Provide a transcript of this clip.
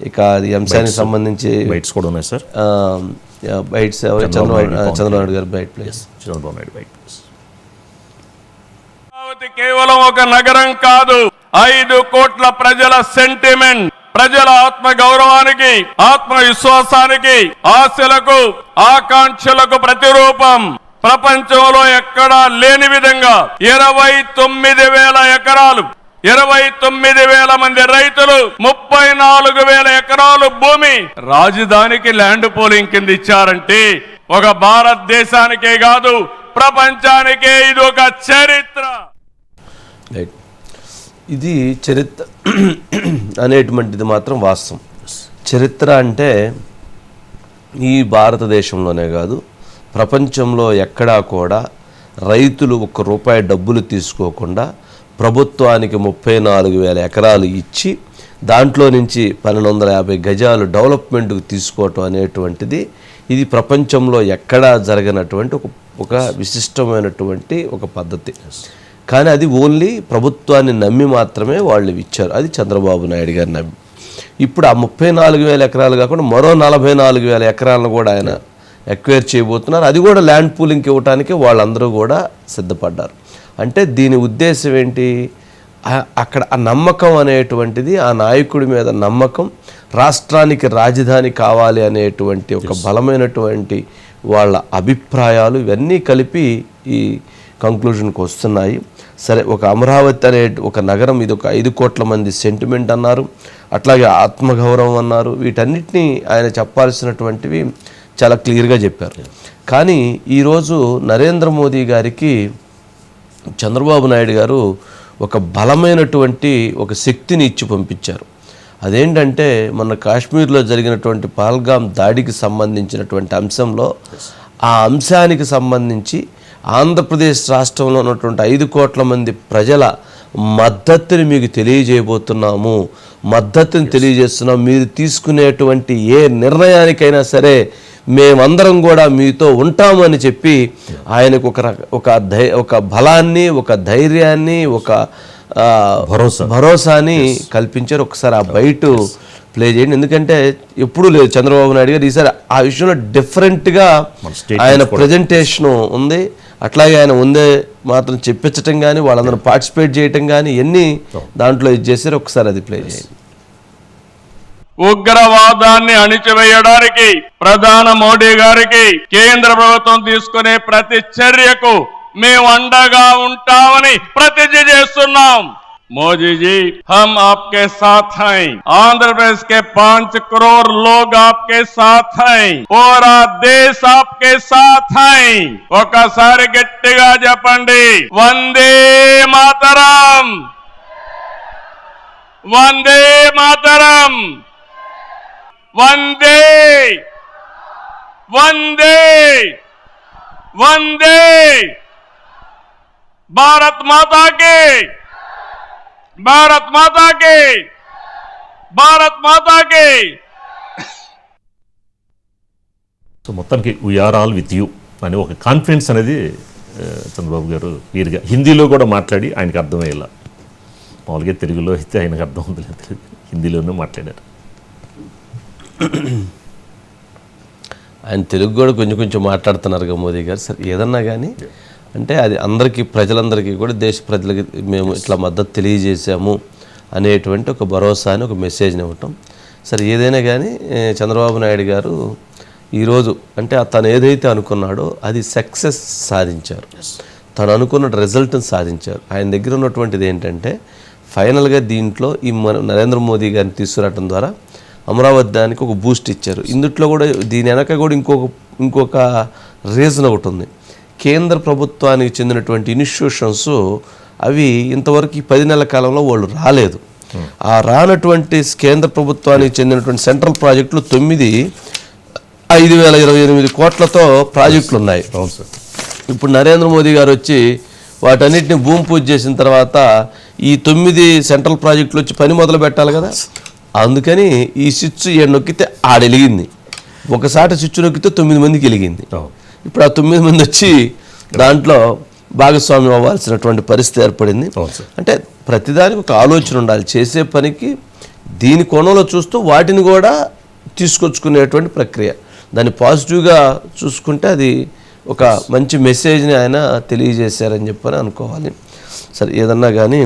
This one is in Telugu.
ఇక అది అంశానికి సంబంధించి బైట్స్ కూడా ఉన్నాయి సార్ బైట్స్ ఎవరు? చంద్రబాబు చంద్రబాబు గారు బయట ప్లేస్ చంద్రబాబు నాయుడు బైట్ అమరావతి కేవలం ఒక నగరం కాదు ఐదు కోట్ల ప్రజల సెంటిమెంట్ ప్రజల ఆత్మ గౌరవానికి ఆత్మ విశ్వాసానికి ఆశలకు ఆకాంక్షలకు ప్రతిరూపం. ప్రపంచంలో ఎక్కడా లేని విధంగా ఇరవై తొమ్మిది వేల ఎకరాలు ఇరవై తొమ్మిది వేల మంది రైతులు ముప్పై నాలుగు వేల ఎకరాలు భూమి రాజధానికి ల్యాండ్ పోలింగ్ కింద ఇచ్చారంటే ఒక భారతదేశానికే కాదు ప్రపంచానికే ఇది ఒక చరిత్ర. ఇది చరిత్ర అనేటువంటిది మాత్రం వాస్తవం. చరిత్ర అంటే ఈ భారతదేశంలోనే కాదు ప్రపంచంలో ఎక్కడా కూడా రైతులు ఒక్క రూపాయి డబ్బులు తీసుకోకుండా ప్రభుత్వానికి ముప్పై నాలుగు వేల ఎకరాలు ఇచ్చి దాంట్లో నుంచి పన్నెండు వందల యాభై గజాలు డెవలప్మెంట్కు తీసుకోవటం అనేటువంటిది ఇది ప్రపంచంలో ఎక్కడా జరగనటువంటి ఒక ఒక విశిష్టమైనటువంటి ఒక పద్ధతి. కానీ అది ఓన్లీ ప్రభుత్వాన్ని నమ్మి మాత్రమే వాళ్ళు ఇచ్చారు. అది చంద్రబాబు నాయుడు గారు నమ్మి. ఇప్పుడు ఆ ముప్పై నాలుగు వేల ఎకరాలు కాకుండా మరో నలభై నాలుగు వేల ఎకరాలను కూడా ఆయన ఎక్వైర్ చేయబోతున్నారు. అది కూడా ల్యాండ్ పూలింగ్కి ఇవ్వడానికి వాళ్ళందరూ కూడా సిద్ధపడ్డారు. అంటే దీని ఉద్దేశం ఏంటి? అక్కడ ఆ నమ్మకం అనేటువంటిది ఆ నాయకుడి మీద నమ్మకం రాష్ట్రానికి రాజధాని కావాలి అనేటువంటి ఒక బలమైనటువంటి వాళ్ళ అభిప్రాయాలు ఇవన్నీ కలిపి ఈ కంక్లూజన్కి వస్తున్నాయి. సరే ఒక అమరావతి అనే ఒక నగరం ఇది ఒక ఐదు కోట్ల మంది సెంటిమెంట్ అన్నారు. అట్లాగే ఆత్మగౌరవం అన్నారు. వీటన్నిటినీ ఆయన చెప్పాల్సినటువంటివి చాలా క్లియర్గా చెప్పారు. కానీ ఈరోజు నరేంద్ర మోదీ గారికి చంద్రబాబు నాయుడు గారు ఒక బలమైనటువంటి ఒక శక్తిని ఇచ్చి పంపించారు. అదేంటంటే మన కాశ్మీర్లో జరిగినటువంటి పాల్గామ్ దాడికి సంబంధించినటువంటి అంశంలో ఆ అంశానికి సంబంధించి ఆంధ్రప్రదేశ్ రాష్ట్రంలో ఉన్నటువంటి ఐదు కోట్ల మంది ప్రజల మద్దతుని మీకు తెలియజేయబోతున్నాము. మద్దతుని తెలియజేస్తున్నాం మీరు తీసుకునేటువంటి ఏ నిర్ణయానికైనా సరే మేమందరం కూడా మీతో ఉంటామని చెప్పి ఆయనకు ఒక రక- ఒక ధై ఒక బలాన్ని ఒక ధైర్యాన్ని ఒక భరోసా. భరోసాని కల్పించారు. ఒకసారి ఆ బయట ప్లే చేయండి. ఎందుకంటే ఎప్పుడూ లేదు. చంద్రబాబు నాయుడు గారు ఈసారి ఆ విషయంలో డిఫరెంట్గా ఆయన. ప్రజెంటేషన్ ఉంది. అట్లాగే ఆయన ముందే మాత్రం చెప్పించటం కానీ వాళ్ళందరూ పార్టిసిపేట్ చేయటం కానీ ఎన్ని దాంట్లో ఇది చేశారు ఒకసారి అది ప్లే చేయండి. ఉగ్రవాదాన్ని అణిచివేయడానికి ప్రధాన మోడీ గారికి కేంద్ర ప్రభుత్వం తీసుకునే ప్రతి చర్యకు మేము అండగా ఉంటామని ప్రతిజ్ఞ చేస్తున్నాం मोदी जी हम आपके साथ हैं आंध्र प्रदेश के पांच करोड़ लोग आपके साथ हैं पूरा देश आपके साथ हैं ఒకసారి గట్టిగా చెప్పండి వందే మాతరం వందే మాతరం వందే వందే వందే భారత్ మాతా కి భారత్ మాతా కి భారత్ మాతా కి సో మొత్తానికి వీఆర్ ఆల్ విత్ యూ అని ఒక కాన్ఫిడెన్స్ అనేది చంద్రబాబు గారు క్లియర్గా హిందీలో కూడా మాట్లాడి ఆయనకు అర్థమయ్యేలా. మామూలుగా తెలుగులో అయితే ఆయనకు అర్థం ఉంది లేదు. హిందీలోనే మాట్లాడారు. ఆయన తెలుగు కూడా కొంచెం కొంచెం మాట్లాడుతున్నారు కదా మోదీ గారు. సరే ఏదన్నా కానీ అంటే అది అందరికీ ప్రజలందరికీ కూడా దేశ ప్రజలకి మేము ఇట్లా మద్దతు తెలియజేశాము అనేటువంటి ఒక భరోసా అని ఒక మెసేజ్ని ఇవ్వటం. సరే ఏదైనా కానీ చంద్రబాబు నాయుడు గారు ఈరోజు అంటే తను ఏదైతే అనుకున్నాడో అది సక్సెస్ సాధించారు. తను అనుకున్న రిజల్ట్ని సాధించారు. ఆయన దగ్గర ఉన్నటువంటిది ఏంటంటే ఫైనల్గా దీంట్లో ఈ మన నరేంద్ర మోదీ గారిని తీసుకురావడం ద్వారా అమరావతి దానికి ఒక బూస్ట్ ఇచ్చారు. ఇందుట్లో కూడా దీని వెనక కూడా ఇంకొక ఇంకొక రీజన్ ఒకటి ఉంది. కేంద్ర ప్రభుత్వానికి చెందినటువంటి ఇన్స్టిట్యూషన్స్ అవి ఇంతవరకు పది నెలల కాలంలో వాళ్ళు రాలేదు. ఆ రానటువంటి కేంద్ర ప్రభుత్వానికి చెందినటువంటి సెంట్రల్ ప్రాజెక్టులు తొమ్మిది ఐదు వేల ఇరవై ఎనిమిది కోట్లతో ప్రాజెక్టులు ఉన్నాయి. ఇప్పుడు నరేంద్ర మోదీ గారు వచ్చి వాటన్నిటిని భూమి పూజ చేసిన తర్వాత ఈ తొమ్మిది సెంట్రల్ ప్రాజెక్టులు వచ్చి పని మొదలు పెట్టాలి కదా? అందుకని ఈ స్విచ్ ఏడు నొక్కితే ఆడ వెలిగింది ఒకసారి స్విచ్ నొక్కితే తొమ్మిది మందికి వెలిగింది. ఇప్పుడు ఆ తొమ్మిది మంది వచ్చి దాంట్లో భాగస్వామ్యం అవ్వాల్సినటువంటి పరిస్థితి ఏర్పడింది. అంటే ప్రతిదానికి ఒక ఆలోచన ఉండాలి. చేసే పనికి దీని కోణంలో చూస్తూ వాటిని కూడా తీసుకొచ్చుకునేటువంటి ప్రక్రియ. దాన్ని పాజిటివ్గా చూసుకుంటే అది ఒక మంచి మెసేజ్ని ఆయన తెలియజేశారని చెప్పని అనుకోవాలి. సరే ఏదన్నా కానీ